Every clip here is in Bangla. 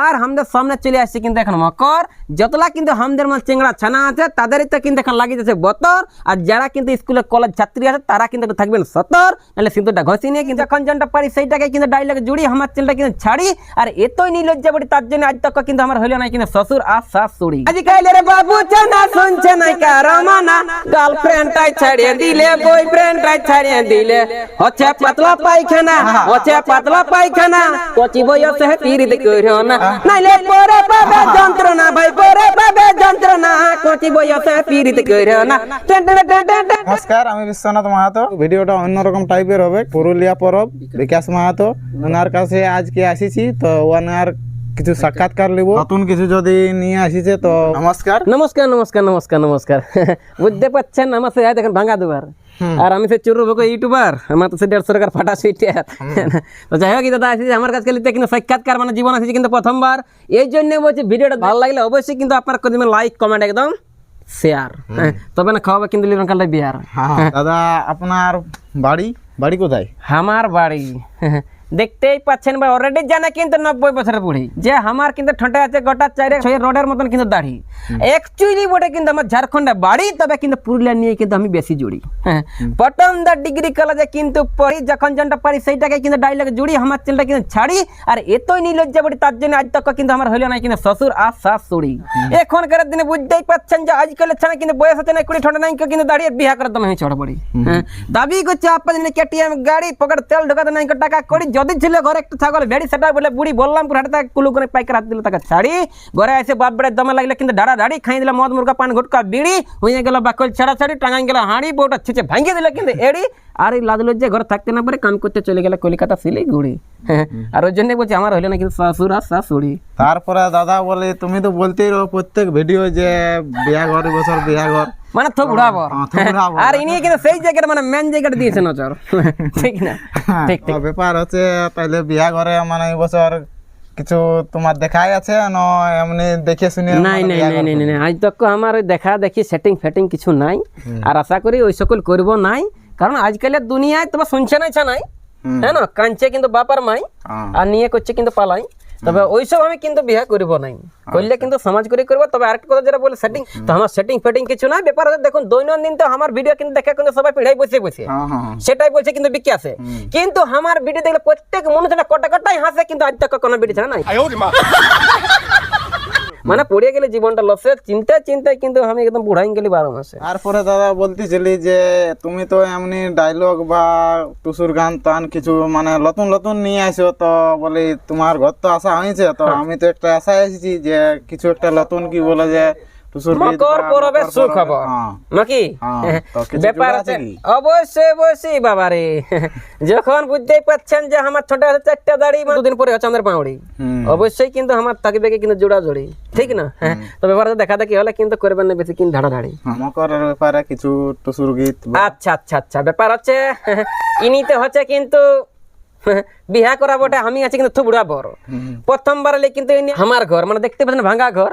আর আমাদের সামনে চলে আসছে কিন্তু এখন মকর। যতলা কিন্তু আমাদের মধ্যে চেংড়া ছানা আছে তাদেরই তো কিন্তু এখন লাগিয়ে যাচ্ছে বতর। আর যারা কিন্তু স্কুলে কলেজ ছাত্রী আছে তারা কিন্তু থাকবেন সতর। নাহলে সিঁদুরটা ঘষি নিয়ে কিন্তু এখন যেটা পারি সেইটাকে কিন্তু ডাইলগ জুড়ি আমার চ্যানেলটা কিন্তু ছাড়ি। আর এতই নির্লজ্জা বলি তার জন্য আজ তক কিন্তু আমার হইল না কিন্তু শ্বশুর আর শাশুড়ি। আজকাল রে বাবু চানা শুনছে না কারও মানা গার্লফ্রেন্ডটাই ছাড়িয়ে দিলে বয়ফ্রেন্ডটাই ছাড়িয়ে দিলে। হচ্ছে পাতলা পায়খানা হচ্ছে পাতলা পায়খানা। কচি বয়সে পীড়িত করিও না নাইলে পরে পাবে যন্ত্রণা ভাই পরে পাবে যন্ত্রণা কচি বয়সে পীড়িত করিও না ten ten ten ten ten. নমস্কার আমি বিশ্বনাথ মাহাতো ভিডিওটা অন্যরকম টাইপের হবে পুরুলিয়া পরব বিকাশ মাহাতো ওনার কাছে আজকে আসিছি তো ওনার কিছু সাক্ষাৎকার লিব নতুন কিছু যদি নিয়ে আসিছে তো নমস্কার নমস্কার নমস্কার নমস্কার নমস্কার বুঝতে পারছেন আমার সে দেখেন ভাঙা দুবার আর আমি সে চুরু ভোগ ইউটিউবার আমার তো সে দেড়শো টাকার ফাটা সুইটার তো যাই হোক দাদা আসি আমার কাছে লিখতে কিন্তু সাক্ষাৎকার মানে জীবন আসিছে কিন্তু প্রথমবার। এই জন্য বলছি ভিডিওটা ভালো লাগলে অবশ্যই কিন্তু আপনার করে লাইক কমেন্ট একদম শেয়ার তবে না খাওয়াবে কিন্তু লিরন কালটা বিয়ার হ্যাঁ। দাদা আপনার বাড়ি? বাড়ি কোথায়? আমার বাড়ি। দেখতেই পাচ্ছেন ভাই অলরেডি জানে কিন্তু নব্বই বছরের বুড়ি। যে আমার কিন্তু ঠোঁটে আছে গোটা চাইরে ছয় রোডের মতন কিন্তু দাড়ি। অ্যাকচুয়ালি বটে কিন্তু আমার ঝাড়খণ্ডে বাড়ি তবে কিন্তু পুরুলিয়া নিয়ে কিন্তু আমি বেশি জুড়ি। হ্যাঁ প্রথম দা ডিগ্রি কলেজে কিন্তু পড়ি যখন যেটা পারি সেইটাকে কিন্তু ডাইলগ জুড়ি আমার চ্যানেলটা কিন্তু ছাড়ি আর এতই নির্লজ্জা বড়ি তার জন্য আজ তক কিন্তু আমার হইল না কিন্তু শ্বশুর আর শাশুড়ি। এখনকার দিনে বুঝতেই পাচ্ছেন যে আজকালের ছাড়া কিন্তু বয়স হচ্ছে না কুড়ি ঠোঁটে নাই কিন্তু দাঁড়িয়ে বিয়া করে দমে চড় পড়ি। হ্যাঁ দাবি করছে আপনার জন্য কেটিএম গাড়ি পকেট তেল ঢোকাতে নাই টাকা করি যদি ছিল ঘরে একটু ছাগল ভেড়ি সেটা বলে বুড়ি বললাম পুরো হাতে কুলু করে পাইকার হাত দিল তাকে ছাড়ি। ঘরে এসে বাপ বেড়ে দমে লাগলে কিন্তু ডাড়া ডাড়ি খাই দিলে মদ মুরগা পান গুটকা বিড়ি হয়ে গেল বাকল ছাড়া ছাড়ি টাঙাই গেল হাঁড়ি বউটা ছিচে ভাঙিয়ে দিল কিন্তু এড়ি। আর এই লাদলো যে ঘরে থাকতে না পারে কাম করতে চলে গেল কলিকাতা শিলিগুড়ি হ্যাঁ আর ওই জন্যই বলছি আমার হইল না কিন্তু শ্বশুর আর শাশুড়ি। তারপরে দাদা বলে তুমি তো বলতেই রো প্রত্যেক ভিডিও যে বিয়া ঘর বছর বিয়া ঘর। মানে তো বুড়াবো হ্যাঁ, উড়াবো। আর ইনি কিন্তু সেই জায়গাটা মানে মেন জায়গাটা দিয়েছে নজর। ঠিক না? ঠিক তো ব্যাপার হচ্ছে তাহলে বিয়া ঘরে মানে এই বছর কিছু তোমার দেখাই আছে? না এমনি দেখে শুনে নাই নাই নাই নাই নাই, নাই। আজ তক আমার দেখা দেখি সেটিং ফেটিং কিছু নাই। আর আশা করি ওই সকল করব নাই। কারণ আজকালের দুনিয়ায় তোমার শুনছে নাই নাই। হুম। হ্যাঁ না? কাঞ্চে কিন্তু বাপার মাই। হ্যাঁ। আর নিয়ে করছে কিন্তু পালাই। তবে ওইসব আমি কিন্তু বিয়ে করব নাই। করলে কিন্তু সমাজ করে করব তবে আরেকটা কথা যেটা বলে সেটিং তো আমার সেটিং ফেটিং কিছু না ব্যাপার হচ্ছে দেখুন দৈনন্দিন তো আমার ভিডিও কিন্তু দেখে কিন্তু সবাই পিড়াই বসে বসে। হ্যাঁ হ্যাঁ হ্যাঁ। সেটাই বলছে কিন্তু বিকাশে কিন্তু আমার ভিডিও দেখলে প্রত্যেক মানুষটা কটা কটাই হাসে কিন্তু আজ তক কোনো ভিডিও ছাড়া নাই। মানে পড়ে গেলে জীবনটা লসে চিন্তা চিন্তায় কিন্তু আমি একদম বুড়াই গেলি বারো মাসে তারপরে দাদা বলতেছিলি যে তুমি তো এমনি ডায়লগ বা টুসুর গান টান কিছু মানে নতুন নতুন নিয়ে আসো তো বলি তোমার ঘর তো আশা হয়েছে তো হ্যাঁ। আমি তো একটা আশা এসেছি যে কিছু একটা নতুন কি বলে যে মকর বা পরবে সুখবর। নাকি? তো কিছু ব্যাপার আছে। আছে অবশ্যই অবশ্যই বাবারে। যখন বুঝতেই পাচ্ছেন যে আমার ছোট আছে চারটা দাড়ি দুদিন পরে চন্দ্রের পাউড়ি অবশ্যই কিন্তু আমার থাকবে কিন্তু জোড়া জোড়ি ঠিক না? হ্যাঁ তো ব্যাপার দেখা দেখি হলে কিন্তু করবেন না বেশি কিন্তু ধাড়া ধাড়ি। হ্যাঁ, মকরের ব্যাপারে কিছু টুসুর গীত আচ্ছা আচ্ছা আচ্ছা ব্যাপার হচ্ছে ইনিতে হচ্ছে কিন্তু বিহা করা বটে আমি আছি কিন্তু থুবড়া বড়। প্রথমবার কিন্তু আমার ঘর মানে দেখতে পাচ্ছেন ভাঙা ঘর।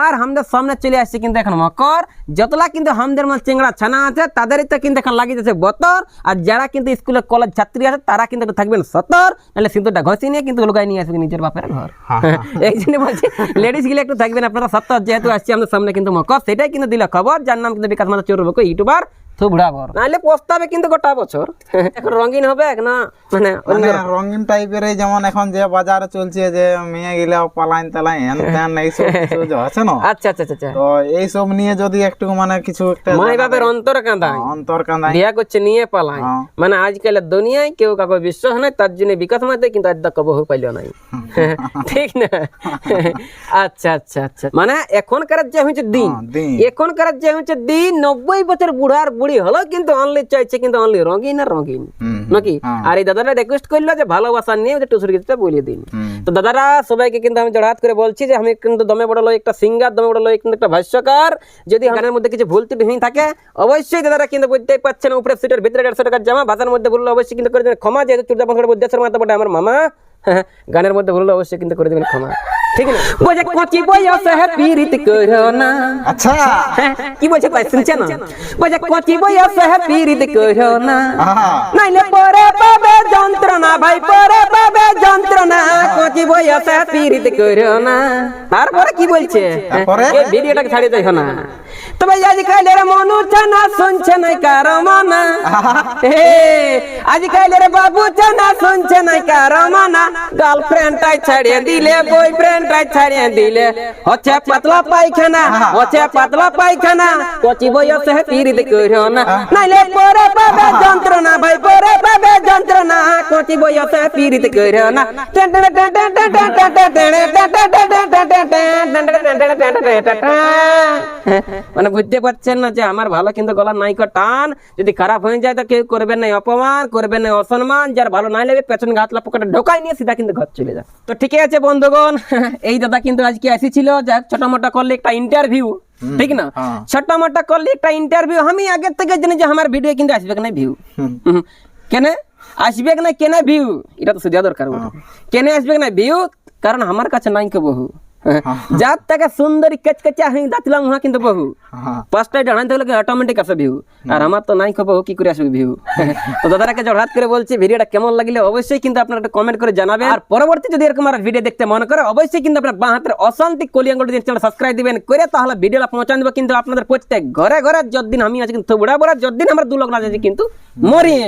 আর আমাদের সামনে চলে আসছে কিন্তু এখন মকর। যতলা কিন্তু আমাদের মধ্যে চেংড়া ছানা আছে তাদেরই তো কিন্তু এখন লাগিয়ে যাচ্ছে বতর। আর যারা কিন্তু স্কুলে কলেজ ছাত্রী আছে তারা কিন্তু থাকবেন সতর। নাহলে সিঁদুরটা ঘষি নিয়ে কিন্তু লুকাই নিয়ে আসবে নিজের বাপের ঘর। এই জন্য বলছি লেডিস গিলে একটু থাকবেন আপনারা সত্তর যেহেতু আসছে আমাদের সামনে কিন্তু মকর। সেটাই কিন্তু দিল খবর। যার নাম কিন্তু বিকাশ মাতা চোর ইউটিউবার থুবড়া নাহলে পোস্তাবে কিন্তু গোটা বছর। এখন রঙিন হবে না মানে মানে রঙিন টাইপের যেমন এখন যে বাজারে চলছে যে মেয়ে গেলে পালাইন তালাইন এইসব কিছু যে আছে না? আচ্ছা আচ্ছা আচ্ছা তো এইসব নিয়ে যদি একটু মানে কিছু একটা মাই বাপের অন্তর কাঁদায়। অন্তর কান্দাই বিয়া করছে নিয়ে পালায়। হ্যাঁ। মানে আজকালের দুনিয়ায় কেউ কাউকে বিশ্বাস নাই তার জন্য বিকাশ মাতে কিন্তু আজ তক বহু পাইল নাই। ঠিক না? আচ্ছা আচ্ছা আচ্ছা। মানে এখনকার যে হচ্ছে দিন হ্যাঁ, দিন। এখনকার যে হচ্ছে দিন নব্বই বছর বুড়ার বুড়ি হলো কিন্তু অনলি চাইছে কিন্তু অনলি রঙিন আর রঙিন। নাকি? হ্যাঁ। আর এই দাদারা রিকোয়েস্ট করল যে ভালোবাসা নিয়ে যে টুসুর গীতটা বলিয়ে দিন। তো দাদারা সবাইকে কিন্তু আমি জড়াত করে বলছি যে আমি কিন্তু দমে বড় লোক একটা সিঙ্গার দমে বড় লোক কিন্তু একটা ভাষ্যকার। যদি গানের মধ্যে কিছু ভুল ত্রুটি হয়ে থাকে অবশ্যই দাদারা কিন্তু বুঝতেই পাচ্ছেন উপরে সিটের ভিতরে দেড়শো টাকার জামা ভাষার মধ্যে ভুল অবশ্যই কিন্তু করে দেবেন ক্ষমা যেহেতু চুর্দা পাখড়ের উদ্দেশ্যের মাথা বটে আমার মামা গানের মধ্যে ভুল অবশ্যই কিন্তু করে দেবেন ক্ষমা। ঠিক না? বলে কচি বয়স হে পীড়িত করো না। আচ্ছা। হ্যাঁ, কি বলছে তাই শুনছে না? বলে কচি বয়স হে পীড়িত করো না। নাইলে পরে পাবে যন্ত্রণা ভাই পরে পাবে যন্ত্রণা। কচি বয়স হে পীড়িত করো না। তারপরে কি বলছে? তারপরে? এই ভিডিওটাকে ছাড়িয়ে দেখো না। তবে আজকালের মনু চানা শুনছে না কারও মানা। আজকালের বাবু চানা শুনছে না কারও মানা। গার্লফ্রেন্ডটাই ছাড়িয়ে দিলে বয়ফ্রেন্ডটাই ছাড়িয়ে দিলে হচ্ছে পাতলা পায়খানা হচ্ছে পাতলা পায়খানা কচি বয়সে পীড়িত করো না নাইলে পরে পাবে যন্ত্রণা ভাই পরে পাবে যন্ত্রণা কচি বয়সে পীড়িত করো না মানে বুঝতে পারছেন না যে আমার ভালো কিন্তু গলার নাইকো টান যদি খারাপ হয়ে যায় তো কেউ করবেন না অপমান করবেন না অসম্মান যার ভালো নাই লাগবে পেছন গাতলা পকেটে ঢোকাই নিয়ে সিধা কিন্তু ঘর চলে যায় তো ঠিকই আছে বন্ধুগণ এই দাদা কিন্তু আজকে এসেছিল যাক ছোট মোটো করলে একটা ইন্টারভিউ ঠিক না হ্যাঁ। ছোট মোটো করলে একটা ইন্টারভিউ আমি আগে থেকে জানি যে আমার ভিডিও কিন্তু আসবে না ভিউ কেন? আসবে না কেন ভিউ এটা তো সুজা দরকার বটে। কেন আসবে না ভিউ কারণ আমার কাছে নাই কে বহু। যার থেকে সুন্দরী কেচকেচা হয়ে যাচ্ছিলাম উহা কিন্তু বহু। হ্যাঁ। অটোমেটিক আসে ভিউ আর আমার তো নাই খবর কি করে আসবে ভিউ তো দাদারাকে জড়হাত করে বলছি ভিডিওটা কেমন লাগলে অবশ্যই কিন্তু আপনারা একটা কমেন্ট করে জানাবেন। আর পরবর্তী যদি এরকম আর ভিডিও দেখতে মনে করে অবশ্যই কিন্তু আপনার বাঁ হাতের অশান্তি কলিয়াঙ্গল চ্যানেল সাবস্ক্রাইব দিবেন করে তাহলে ভিডিওটা পৌঁছা দেবো। কিন্তু আপনাদের প্রত্যেক ঘরে ঘরে যতদিন আমি আছি কিন্তু বুড়া বুড়া যতদিন আমরা দু লোক না আছি কিন্তু মরিয়ে।